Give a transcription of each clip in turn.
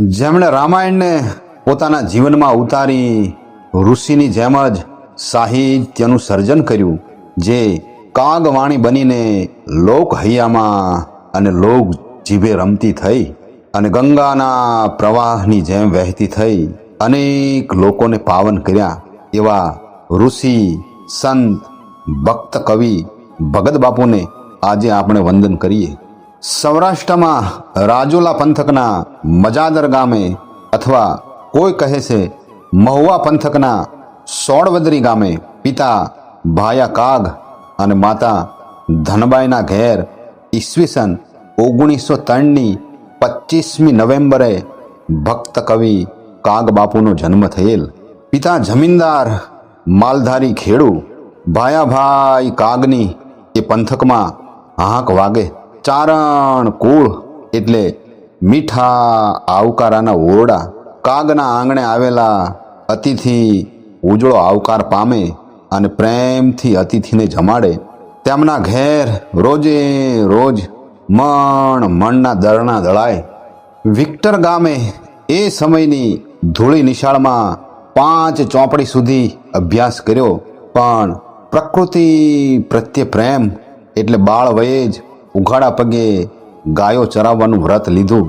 જેમણે રામાયણને પોતાના જીવનમાં ઉતારી ઋષિની જેમ જ સાહિત્યનું સર્જન કર્યું, જે કાગવાણી બનીને લોક હૈયામાં અને લોક જીભે રમતી થઈ અને ગંગાના પ્રવાહની જેમ વહેતી થઈ. અનેક લોકોને પાવન કર્યા એવા ઋષિ, સંત, ભક્ત કવિ, ભગત બાપુને આજે આપણે વંદન કરીએ. સૌરાષ્ટ્રમાં રાજુલા પંથકના મજાદર ગામે અથવા કોઈ કહે છે મહુવા પંથકના સોળવદરી ગામે પિતા ભાયા કાગ અને માતા ધનબાઈના ઘેર ઈસવીસન ઓગણીસો ત્રણની પચીસમી નવેમ્બરે ભક્ત કવિ કાગ બાપુનો જન્મ થયેલ. પિતા જમીનદાર માલધારી ખેડૂ ભાયાભાઈ કાગની એ પંથકમાં હાંક વાગે ચારણ કુળ એટલે મીઠા આવકારાના ઓરડા, કાગના આંગણે આવેલા અતિથિ ઉજળો આવકાર પામે અને પ્રેમથી અતિથિને જમાડે. તેમના ઘેર રોજે રોજ મણ મણના દરણા દળાય. વિક્ટર ગામે એ સમયની ધૂળી નિશાળમાં પાંચ ચોપડી સુધી અભ્યાસ કર્યો. પણ પ્રકૃતિ પ્રત્યે પ્રેમ એટલે બાળ વયે જ ઉઘાડા પગે ગાયો ચરાવવાનું વ્રત લીધું.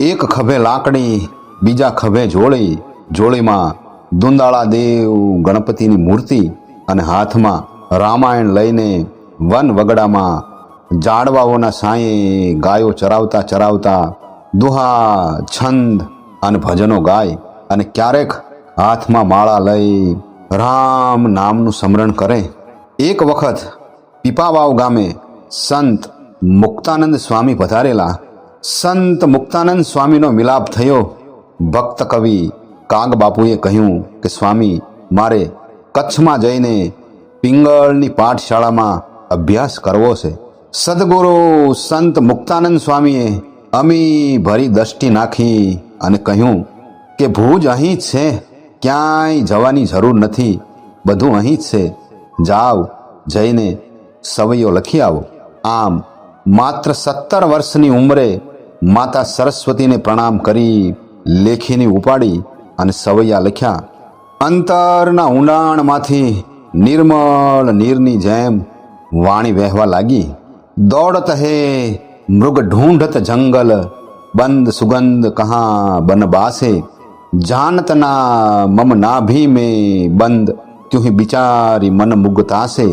એક ખભે લાકડી, બીજા ખભે જોળી જોળીમાં દુંદાળા દેવ ગણપતિની મૂર્તિ અને હાથમાં રામાયણ લઈને વન વગડામાં ઝાડવાઓના સાંયે ગાયો ચરાવતા ચરાવતા દુહા, છંદ અને ભજનો ગાય અને ક્યારેક હાથમાં માળા લઈ રામ નામનું સ્મરણ કરે. એક વખત પીપાવાવ ગામે સંત મુક્તાનંદ સ્વામી પધારેલા, સંત મુક્તાનંદ સ્વામીનો મિલાપ થયો. ભક્ત કવિ કાગ બાપુએ કહ્યું કે, સ્વામી, મારે કચ્છમાં જઈને પિંગળની પાઠશાળામાં અભ્યાસ કરવો છે. સદગુરુ સંત મુક્તાનંદ સ્વામીએ અમી ભરી દ્રષ્ટિ નાખી અને કહ્યું કે, ભુજ અહીં જ છે. ક્યાંય જવાની જરૂર નથી. બધું અહીં જ છે. જાઓ જઈને સવૈયો લખી આવો. આમ માત્ર સત્તર વર્ષની ઉંમરે માતા સરસ્વતીને પ્રણામ કરી, લેખીની ઉપાડી અને સવૈયા લખ્યા, અંતરના ઊંડાણમાંથી નિર્મળ નીરની જેમ વાણી વહેવા લાગી. દોડત હે મૃગ ઢૂંઢત જંગલ, બંધ સુગંધ કહા બન બાસે. જાનતના મમ નાભી મેં બંધ ત્યુહી બિચારી મન મુગતાસે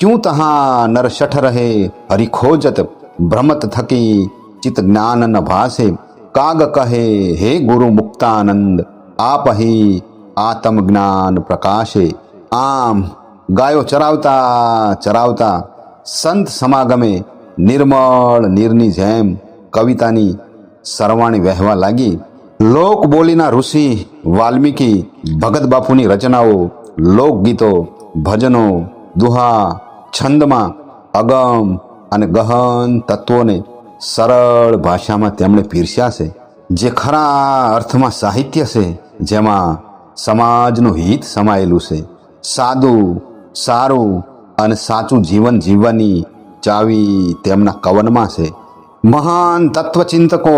क्यों तहाँ नर शठ रहे हरि खोजत भ्रमत थकी चित ज्ञान न भासे काग कहे हे गुरु मुक्तानंद आप ही આત્મ જ્ઞાન પ્રકાશે આમ ગાયો ચરાવતા ચરાવતા સંત સમાગમે નિર્મળ નીરની જેમ કવિતાની સરવાણી વહેવા લાગી લોક બોલીના ઋષિ વાલ્મીકી ભગત બાપુની રચનાઓ લોકગીતો ભજનો દુહા, છંદમાં અગમ અને ગહન તત્વોને સરળ ભાષામાં તેમણે પીરસ્યા છે, જે ખરા અર્થમાં સાહિત્ય છે, જેમાં સમાજનું હિત સમાયેલું છે. સાદું, સારું અને સાચું જીવન જીવવાની ચાવી તેમના કવનમાં છે. મહાન તત્વચિંતકો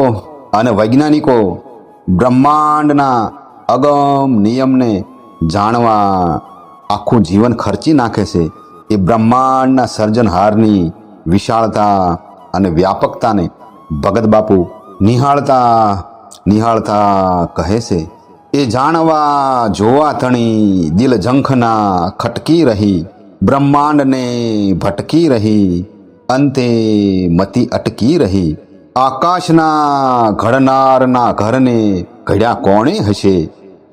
અને વૈજ્ઞાનિકો બ્રહ્માંડના અગમ નિયમને જાણવા આખું જીવન ખર્ચી નાખે છે. એ બ્રહ્માંડના સર્જનહારની વિશાળતા અને વ્યાપકતાને ભગત બાપુ નિહાળતા નિહાળતા કહે છે. એ જાણવા, જોવા તણી દિલ ઝંખના ખટકી રહી, બ્રહ્માંડને ભટકી રહી, અંતે મતી અટકી રહી. આકાશના ઘડનારના ઘરને ઘડ્યા કોણે હશે?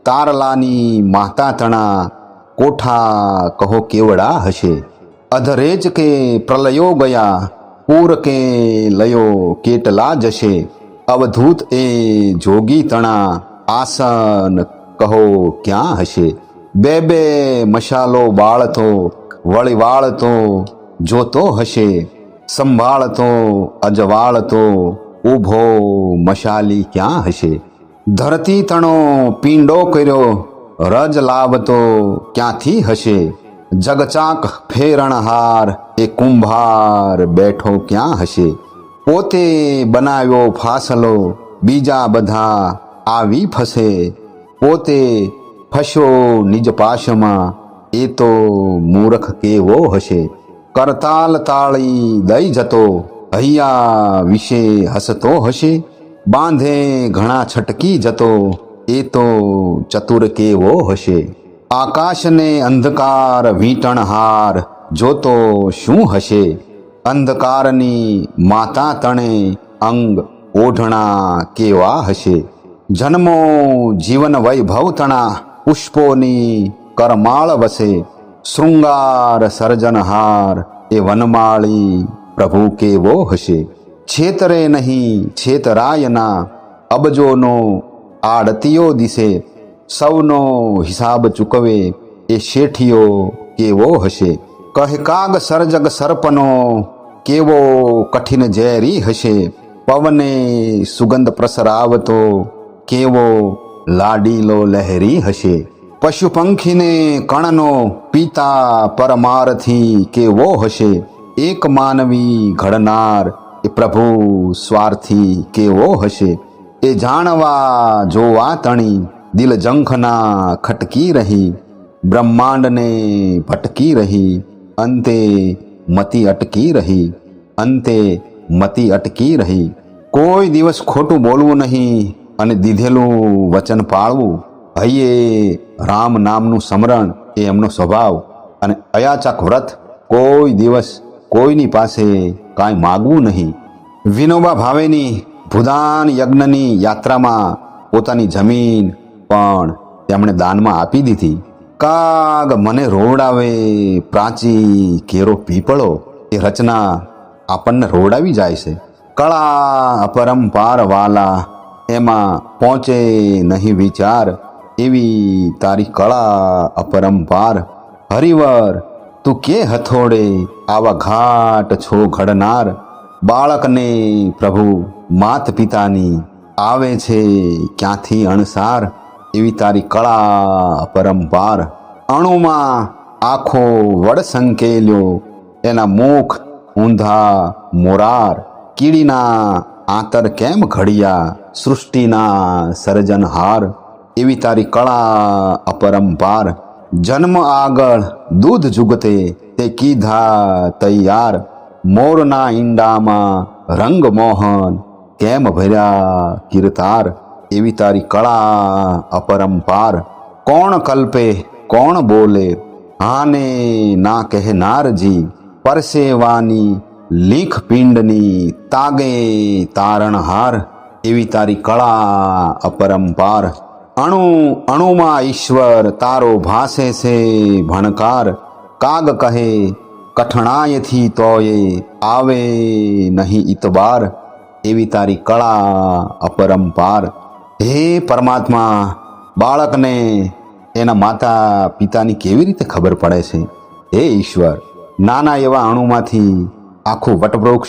તારલાની માતા તણા કોઠા કહો કેવડા હશે? અધરેજ કે પ્રલયો ગયા, પૂર કે લયો કેટલા જશે? અવધૂત એ જોગી તણા, આસન કહો ક્યાં હશે? બે બે મશાલો બાળતો વળી વાળતો જોતો હશે, સંભાળતો, અજવાળતો, ઊભો મશાલી ક્યાં હશે? ધરતી તણો પીંડો કર્યો રજ લાવતો ક્યાંથી હશે? જગચાક ફેરણહાર, એ કુંભાર બેઠો ક્યાં હશે? પોતે બનાવ્યો ફાસલો, બીજા બધા આવી ફસે. પોતે ફસ્યો નિજ પાશમાં, એ તો મૂર્ખ કેવો હશે? કરતાલ તાળી દઈ જતો, હૈયા વિશે હસતો હશે? બાંધે ઘણા છટકી જતો એ તો ચતુર કેવો હશે. આકાશને અંધકાર વીંટણહાર જોતો શું હશે? અંધકારની માતા તણે અંગ ઓઢણા કેવા હશે? જન્મો જીવન વૈભવ તણા પુષ્પોની કરમાળ વસે. શૃંગાર સર્જનહાર એ વનમાળી પ્રભુ કેવો હશે? છેતરે નહીં છેતરાયના અબજોનો આડતીઓ દિશે, સૌનો હિસાબ ચૂકવે, એ શેઠિયો કેવો હશે? કહે, કાગ સર્જગ સર્પનો કેવો કઠિન ઝેરી હશે? પવને સુગંધ પ્રસરાવતો કેવો લાડીલો લહેરી હશે? પશુ પંખીને કણનો પિતા પરમારથી કેવો હશે? એક માનવી ઘડનાર, એ પ્રભુ સ્વાર્થી કેવો હશે? એ જાણવા જોવા તણી, દિલ જંખના ખટકી રહી, બ્રહ્માંડને ભટકી રહી, અંતે મતી અટકી રહી, અંતે મતી અટકી રહી. કોઈ દિવસ ખોટું બોલવું નહીં અને દીધેલું વચન પાળવું. હૈયે, રામ નામનું સ્મરણ એ એમનો સ્વભાવ અને અયાચક વ્રત કોઈ દિવસ કોઈની પાસે કાંઈ માગવું નહીં. વિનોબા ભાવેની ભૂદાન યજ્ઞની યાત્રામાં પોતાની જમીન પણ તેમણે દાનમાં આપી દીધી. કાગ મને રોવડાવે, પ્રાચી કેરો પીપળો, એ રચના આપણને રોવડાવી જાય છે. કળા અપરંપાર વાલા, એમાં પહોંચે નહીં વિચાર. એવી તારી કળા અપરંપાર. હરિવર, તું કે હથોડે આવા ઘાટ છો ઘડનાર? બાળકને પ્રભુ માત પિતાની આવે છે ક્યાંથી અણસાર? એવી તારી કળા અપરંપાર અણુમાં આખો વડ સંકેલ્યો, એના મુખ ઊંધા મોરાર. કીડીના આંતર કેમ ઘડિયા? સૃષ્ટિના સર્જનહાર. એવી તારી કળા અપરંપાર. જન્મ આગળ દૂધ જુગતે તે કીધા તૈયાર. મોરના ઈંડામાં રંગ મોહન કેમ ભર્યા કિરતાર? એવી તારી કળા અપરંપાર. કોણ કલ્પે, કોણ બોલે? હાને ના કહેનારજી, પરસેવાની લીખ પિંડની તાગે તારણહાર. એવી તારી કળા અપરંપાર. અણુ, અણુમાં ઈશ્વર તારો ભાસે છે ભણકાર. કાગ કહે કઠણાયથી તોય આવે નહીં ઇતબાર એવી તારી કળા અપરંપાર. હે પરમાત્મા, બાળકને એના માતા પિતાની કેવી રીતે ખબર પડે છે? હે ઈશ્વર, નાના એવા અણુમાંથી આખું વટવૃક્ષ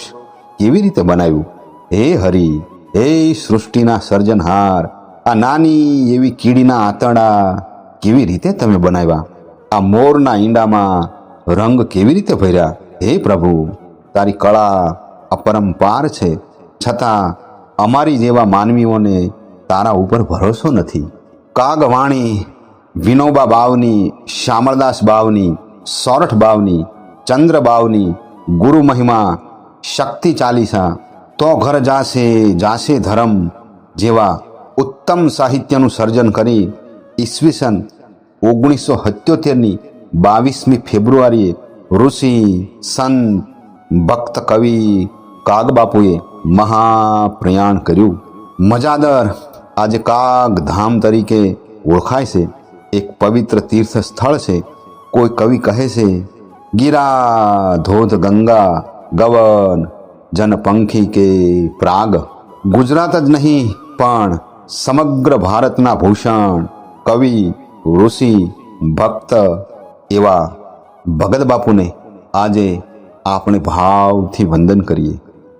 કેવી રીતે બનાવ્યું? હે હરિ, હે સૃષ્ટિના સર્જનહાર, આ નાની એવી કીડીના આંતરડા કેવી રીતે તમે બનાવ્યા? આ મોરના ઈંડામાં રંગ કેવી રીતે ભર્યા? હે પ્રભુ, તારી કળા અપરંપાર છે. છતાં અમારી જેવા માનવીઓને તારા ઉપર ભરોસો નથી. કાગવાણી, વિનોબા બાવની શ્યામળદાસ બાવની, સોરઠ બાવની, ચંદ્ર બાવની, ગુરુ મહિમા, શક્તિ ચાલીસા, તો ઘર જાશે જાશે ધર્મ જેવા ઉત્તમ સાહિત્યનું સર્જન કરી ઈસવીસન ઓગણીસો સત્યોતેરની બાવીસમી ફેબ્રુઆરીએ ઋષિ સંત ભક્ત કવિ કાગબાપુએ મહાપ્રયાણ કર્યું મજાદર આજે કાગ ધામ તરીકે ઓળખાય છે એક પવિત્ર તીર્થ સ્થળ છે કોઈ કવિ કહે છે ગીરા ધોધ ગંગા ગવન જન પંખી કે પ્રાગ ગુજરાત જ નહીં પણ સમગ્ર ભારતના ભૂષણ કવિ ઋષિ ભક્ત એવા ભગત બાપુને આજે આપણે ભાવથી વંદન કરીએ.